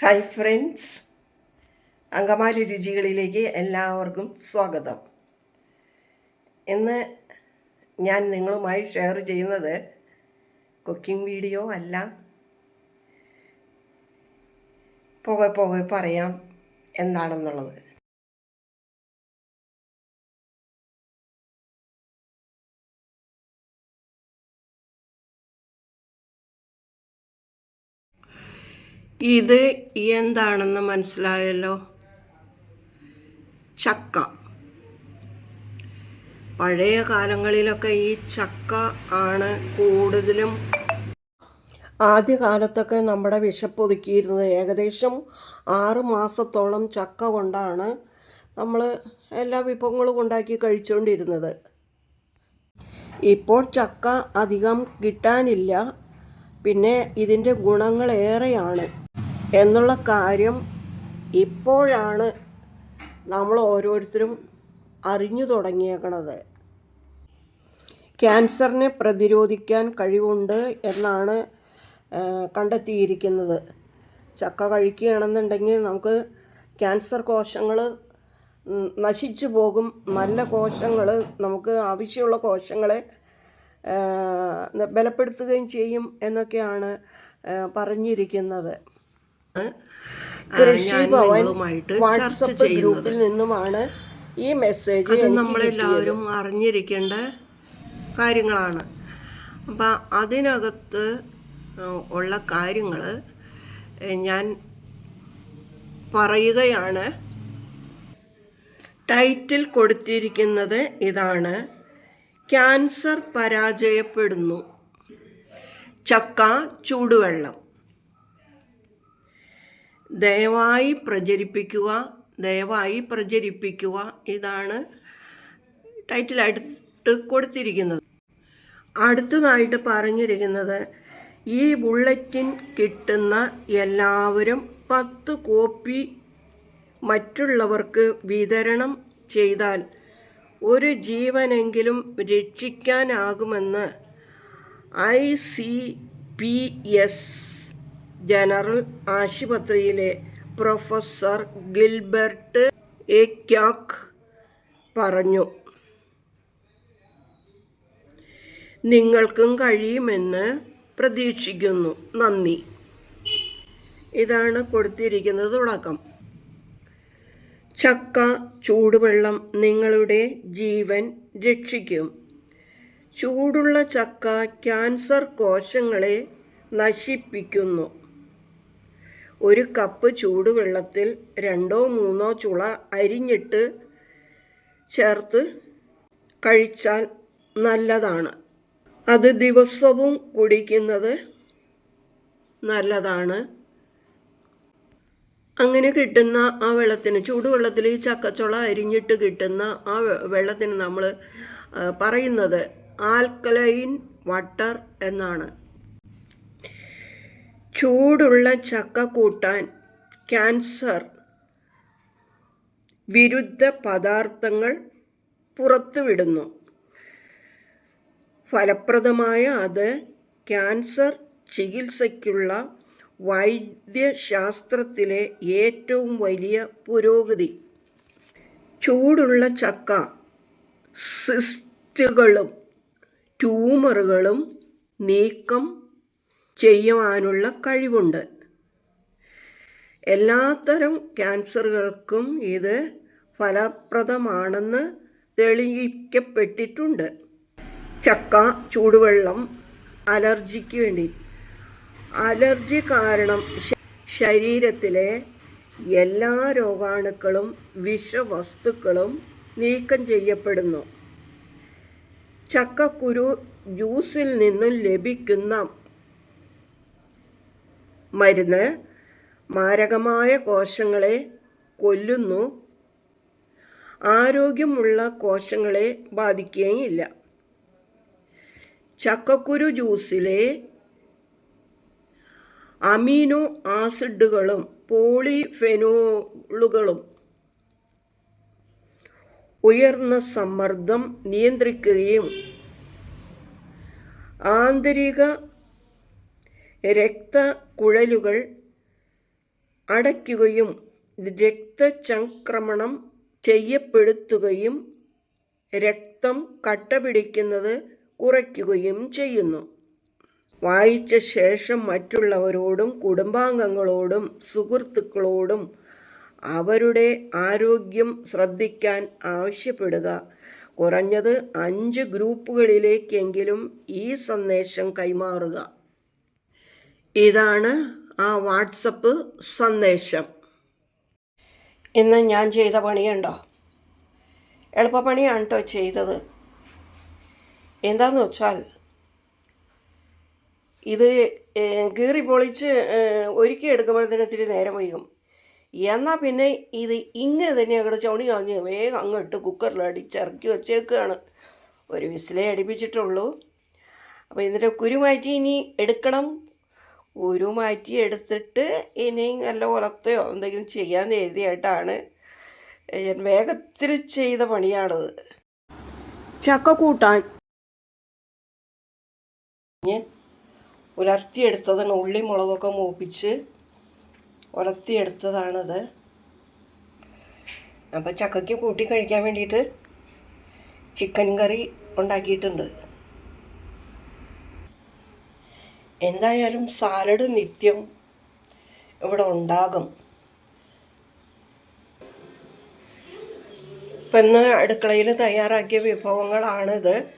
Hi friends. Angamaly രുചികളിലേക്ക് എല്ലാവർക്കും സ്വാഗതം. ഇന്ന് ഞാൻ നിങ്ങളുമായി ഷെയർ ചെയ്യുന്നത് കുക്കിംഗ് വീഡിയോ അല്ല. പോകെ പോകെ പറയാം എന്താണെന്നുള്ളത്. ഇത് എന്താണെന്ന് മനസ്സിലായല്ലോ? ചക്ക. പഴയ കാലങ്ങളിലൊക്കെ ഈ ചക്ക ആണ് കൂടുതലും ആദ്യകാലത്തൊക്കെ നമ്മുടെ വിശപ്പൊതുക്കിയിരുന്നത് ഏകദേശം ആറ് മാസത്തോളം ചക്ക കൊണ്ടാണ് നമ്മൾ എല്ലാ വിഭവങ്ങളും ഉണ്ടാക്കി കഴിച്ചുകൊണ്ടിരുന്നത് ഇപ്പോൾ ചക്ക അധികം കിട്ടാനില്ല. പിന്നെ ഇതിന്റെ ഗുണങ്ങൾ ഏറെയാണ്. എന്നുള്ള കാര്യം ഇപ്പോഴാണ് നമ്മൾ ഓരോരുത്തരും അറിഞ്ഞു തുടങ്ങിയേക്കണത്. ക്യാൻസറിനെ പ്രതിരോധിക്കാൻ കഴിവുണ്ട് എന്നാണ് കണ്ടെത്തിയിരിക്കുന്നത്. ചക്ക കഴിക്കുകയാണെന്നുണ്ടെങ്കിൽ നമുക്ക് ക്യാൻസർ കോശങ്ങൾ നശിച്ചു പോകും. നല്ല കോശങ്ങൾ നമുക്ക് ആവശ്യമുള്ള കോശങ്ങളെ ബലപ്പെടുത്തുകയും ചെയ്യും എന്നൊക്കെയാണ് പറഞ്ഞിരിക്കുന്നത്. കൃഷി ഭവൻ വാട്സപ്പ് ഗ്രൂപ്പിൽ നിന്നുമാണ് ഈ മെസ്സേജ് നമ്മളെല്ലാവരും അറിഞ്ഞിരിക്കേണ്ട കാര്യങ്ങളാണ്. അപ്പം അതിനകത്ത് ഉള്ള കാര്യങ്ങൾ ഞാൻ പറയുകയാണ്. ടൈറ്റിൽ കൊടുത്തിരിക്കുന്നത് ഇതാണ്. ക്യാൻസർ പരാജയപ്പെടുന്നു. ചക്ക ചൂടുവെള്ളം. ദയവായി പ്രചരിപ്പിക്കുക ദയവായി പ്രചരിപ്പിക്കുക ഇതാണ് ടൈറ്റിലായിട്ട് കൊടുത്തിരിക്കുന്നത്. അടുത്തതായിട്ട് പറഞ്ഞിരിക്കുന്നത് ഈ ബുള്ളറ്റിൻ കിട്ടുന്ന എല്ലാവരും പത്ത് കോപ്പി മറ്റുള്ളവർക്ക് വിതരണം ചെയ്താൽ ഒരു ജീവനെങ്കിലും രക്ഷിക്കാനാകുമെന്ന് I C P S general ആശുപത്രിയിലെ പ്രൊഫസർ ഗിൽബർട്ട് എക്യാക്ക് പറഞ്ഞു. നിങ്ങൾക്കും കഴിയുമെന്ന് പ്രതീക്ഷിക്കുന്നു. നന്ദി. ഇതാണ് കൊടുത്തിരിക്കുന്നത് തുടക്കം. ചക്ക ചൂടുവെള്ളം നിങ്ങളുടെ ജീവൻ രക്ഷിക്കും. ചൂടുള്ള ചക്ക ക്യാൻസർ കോശങ്ങളെ നശിപ്പിക്കുന്നു. ഒരു കപ്പ് ചൂടുവെള്ളത്തിൽ രണ്ടോ മൂന്നോ ചുള അരിഞ്ഞിട്ട് ചേർത്ത് കഴിച്ചാൽ നല്ലതാണ്. അത് ദിവസവും കുടിക്കുന്നത് നല്ലതാണ്. അങ്ങനെ കിട്ടുന്ന ആ വെള്ളത്തിന് ചൂടുവെള്ളത്തിൽ ഈ ചക്കച്ചുള അരിഞ്ഞിട്ട് കിട്ടുന്ന ആ വെള്ളത്തിന് നമ്മൾ പറയുന്നത് ആൽക്കലൈൻ വാട്ടർ എന്നാണ്. ചൂടുള്ള ചക്ക കൂട്ടാൻ ക്യാൻസർ. വിരുദ്ധ പദാർത്ഥങ്ങൾ പുറത്തുവിടുന്നു. ഫലപ്രദമായ അത് ക്യാൻസർ ചികിത്സയ്ക്കുള്ള വൈദ്യശാസ്ത്രത്തിലെ ഏറ്റവും വലിയ പുരോഗതി. ചൂടുള്ള ചക്ക സിസ്റ്റുകളും ട്യൂമറുകളും നീക്കം ചെയ്യുവാനുള്ള കഴിവുണ്ട്. എല്ലാത്തരം ക്യാൻസറുകൾക്കും ഇത് ഫലപ്രദമാണെന്ന് തെളിയിക്കപ്പെട്ടിട്ടുണ്ട്. ചക്ക ചൂടുവെള്ളം അലർജിക്ക് വേണ്ടി. അലർജി കാരണം ശരീരത്തിലെ എല്ലാ രോഗാണുക്കളും വിഷവസ്തുക്കളും നീക്കം ചെയ്യപ്പെടുന്നു. ചക്കക്കുരു ജ്യൂസിൽ നിന്നും ലഭിക്കുന്ന മരുന്ന് മാരകമായ കോശങ്ങളെ കൊല്ലുന്നു. ആരോഗ്യമുള്ള കോശങ്ങളെ ബാധിക്കുകയില്ല. ചക്കക്കുരു ജ്യൂസിലെ അമീനോ ആസിഡുകളും പോളിഫെനോളുകളും ഉയർന്ന സമ്മർദ്ദം നിയന്ത്രിക്കുകയും ആന്തരിക രക്തക്കുഴലുകൾ അടയ്ക്കുകയും രക്തചംക്രമണം ചെയ്യപ്പെടുത്തുകയും രക്തം കട്ടപിടിക്കുന്നത് കുറയ്ക്കുകയും ചെയ്യുന്നു. വായിച്ച ശേഷം മറ്റുള്ളവരോടും കുടുംബാംഗങ്ങളോടും സുഹൃത്തുക്കളോടും അവരുടെ ആരോഗ്യം ശ്രദ്ധിക്കാൻ ആവശ്യപ്പെടുക. കുറഞ്ഞത് അഞ്ച് ഗ്രൂപ്പുകളിലേക്കെങ്കിലും ഈ സന്ദേശം കൈമാറുക. ഇതാണ് ആ വാട്സപ്പ് സന്ദേശം. ഇന്ന് ഞാൻ ചെയ്ത പണിയുണ്ടോ എളുപ്പപ്പണിയാണ് കേട്ടോ ചെയ്തത്. എന്താന്ന് വെച്ചാൽ ഇത് കീറി പൊളിച്ച് ഒരുക്കി എടുക്കുമ്പോഴത്തേന് ഇത്തിരി നേരം വൈകും. എന്നാൽ പിന്നെ ഇത് ഇങ്ങനെ തന്നെ അങ്ങോട്ട് ചവണി കളഞ്ഞ് വേഗം അങ്ങോട്ട് കുക്കറിൽ അടിച്ചിറക്കി വെച്ചേക്കുകയാണ് ഒരു വിസിലേ അടിപ്പിച്ചിട്ടുള്ളൂ. അപ്പോൾ ഇതിന്റെ കുരുമാറ്റി ഇനി എടുക്കണം. കുരു മാറ്റി എടുത്തിട്ട് ഇനി നല്ല ഉലത്തയോ എന്തെങ്കിലും ചെയ്യാൻ എഴുതിയായിട്ടാണ് ഞാൻ വേഗത്തിൽ ചെയ്ത പണിയാണത്. ചക്ക കൂട്ടാൻ ഉലർത്തിയെടുത്തതാണ് ഉള്ളി മുളകൊക്കെ മൂപ്പിച്ച് ഉലർത്തിയെടുത്തതാണത്. അപ്പം ചക്കയ്ക്ക് കൂട്ടി കഴിക്കാൻ വേണ്ടിയിട്ട് ചിക്കൻ കറി ഉണ്ടാക്കിയിട്ടുണ്ട്. എന്തായാലും സാലഡ് നിത്യം ഇവിടെ ഉണ്ടാകും. ഇപ്പം ഇന്ന് അടുക്കളയിൽ തയ്യാറാക്കിയ വിഭവങ്ങളാണിത്.